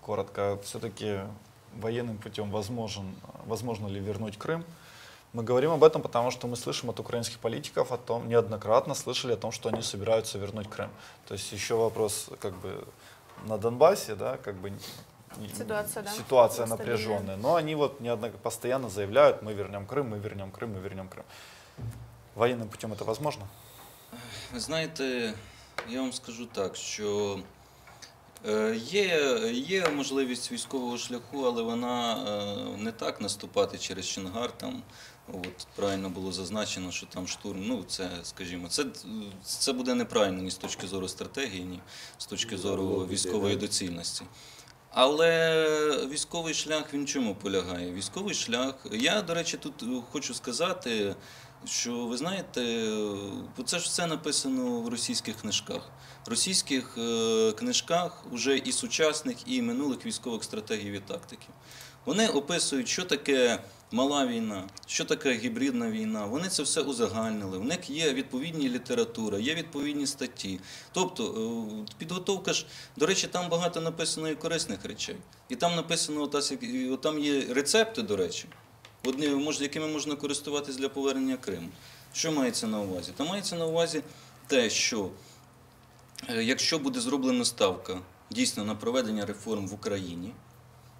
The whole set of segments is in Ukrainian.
коротко, все-таки военным путем возможен, возможно ли вернуть Крым. Мы говорим об этом, потому что мы слышим от украинских политиков о том, неоднократно слышали о том, что они собираются вернуть Крым. То есть еще вопрос как бы на Донбассе, да, как бы не- Ситуация, да, ситуация напряженная. Но они вот неодно- постоянно заявляют, мы вернем Крым, мы вернем Крым, мы вернем Крым. Военным путем это возможно? Ви знаєте, я вам скажу так, що є, є можливість військового шляху, але вона е, не так наступати через Чингар. Там от правильно було зазначено, що там штурм. Ну це, скажімо, це, це буде неправильно ні з точки зору стратегії, ні з точки зору військової доцільності. Але військовий шлях він чому полягає? Військовий шлях. Я, до речі, тут е, хочу сказати, що ви знаєте, бо це ж все написано в російських книжках. В російських е, книжках вже і сучасних, і минулих військових стратегій і тактиків. Вони описують, що таке мала війна, що таке гібридна війна. Вони це все узагальнили. В них є відповідні література, є відповідні статті. Тобто е, підготовка ж, до речі, там багато написано і корисних речей. І там написано, там є рецепти, до речі, одні, якими можна користуватись для повернення Криму. Що мається на увазі? Там мається на увазі те, що е, якщо буде зроблена ставка дійсно на проведення реформ в Україні,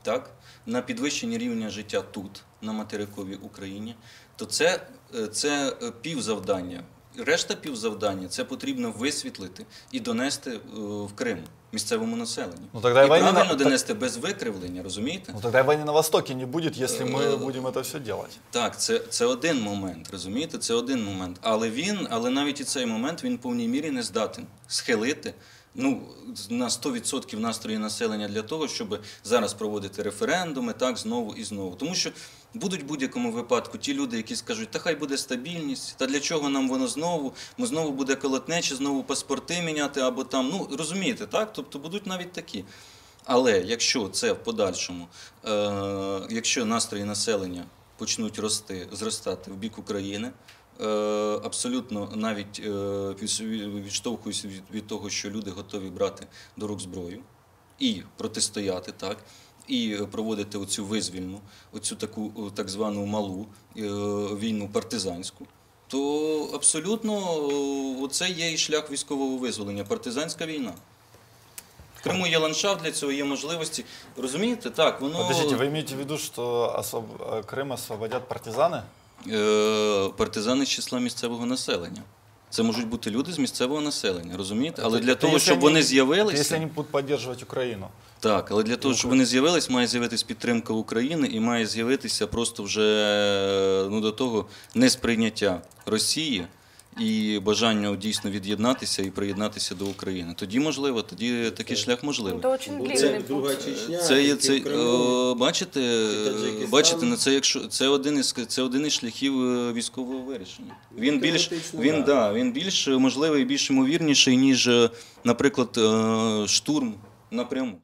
так, на підвищення рівня життя тут, на материковій Україні, то це, е, це е, півзавдання. Решта півзавдання це потрібно висвітлити і донести е, в Крим місцевому населенню. Ну, тогда и і войны на- правильно так- донести без викривлення, розумієте? Ну тогда и войны на Востоке не будет, если мы Э, будем это все делать. Так, це, це один момент, розумієте? Це один момент. Але він, але навіть і цей момент він в повній мірі не здатен схилити ну, на 100% настрої населення для того, щоб зараз проводити референдуми так знову і знову. Тому що будуть в будь-якому випадку ті люди, які скажуть, та хай буде стабільність, та для чого нам воно знову? Ми знову буде колотнечі, знову паспорти міняти або там. Ну розумієте, так? Тобто будуть навіть такі. Але якщо це в подальшому, е, якщо настрої населення почнуть рости, зростати в бік України, е, абсолютно навіть е, від- від, від того, що люди готові брати до рук зброю і протистояти так. І проводити оцю визвільну, оцю таку так звану малу е, війну партизанську, то абсолютно це є і шлях військового визволення, партизанська війна. В Криму є ландшафт для цього, є можливості. Розумієте, так, воно Подождите, вы имеете в виду, что освоб... э, Крым освободят партизаны? е, партизани з числа місцевого населення. Це можуть бути люди з місцевого населення, розумієте? Але Это- для это того, если щоб они- вони это Если з'явилися, они будут поддерживать Украину. так, але для того, щоб вони з'явились, має з'явитись підтримка України і має з'явитися просто вже ну, до того несприйняття Росії і бажання дійсно від'єднатися і приєднатися до України. Тоді можливо, тоді такий шлях можливий. Це друга Чечня, Це є це в Криму. е, бачите, бачите, ну це якщо це один із це один із шляхів е, військового вирішення. Він більш він да. да він більш можливий, більш ймовірніший ніж, е, наприклад, е, штурм напряму.